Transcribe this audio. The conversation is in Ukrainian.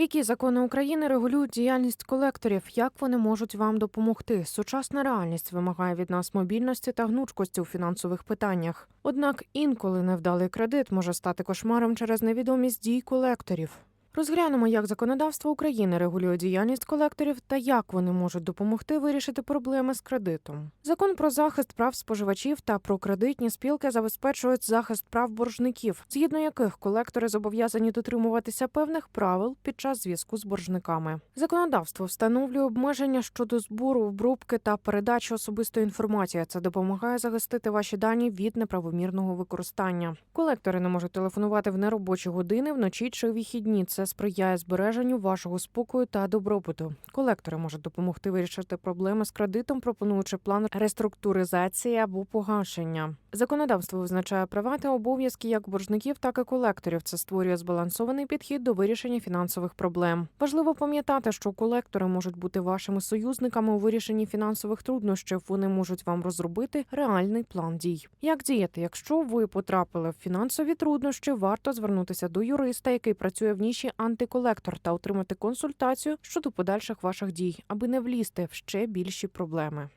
Які закони України регулюють діяльність колекторів? Як вони можуть вам допомогти? Сучасна реальність вимагає від нас мобільності та гнучкості у фінансових питаннях. Однак інколи невдалий кредит може стати кошмаром через невідомість дій колекторів. Розглянемо, як законодавство України регулює діяльність колекторів та як вони можуть допомогти вирішити проблеми з кредитом. Закон про захист прав споживачів та про кредитні спілки забезпечують захист прав боржників, згідно яких колектори зобов'язані дотримуватися певних правил під час зв'язку з боржниками. Законодавство встановлює обмеження щодо збору, обробки та передачі особистої інформації. Це допомагає захистити ваші дані від неправомірного використання. Колектори не можуть телефонувати в неробочі години вночі чи вихідні. Це сприяє збереженню вашого спокою та добробуту. Колектори можуть допомогти вирішити проблеми з кредитом, пропонуючи план реструктуризації або погашення. Законодавство визначає права та обов'язки як боржників, так і колекторів. Це створює збалансований підхід до вирішення фінансових проблем. Важливо пам'ятати, що колектори можуть бути вашими союзниками у вирішенні фінансових труднощів. Вони можуть вам розробити реальний план дій. Як діяти, якщо ви потрапили в фінансові труднощі, варто звернутися до юриста, який працює в ніші антиколектор, та отримати консультацію щодо подальших ваших дій, аби не влізти в ще більші проблеми.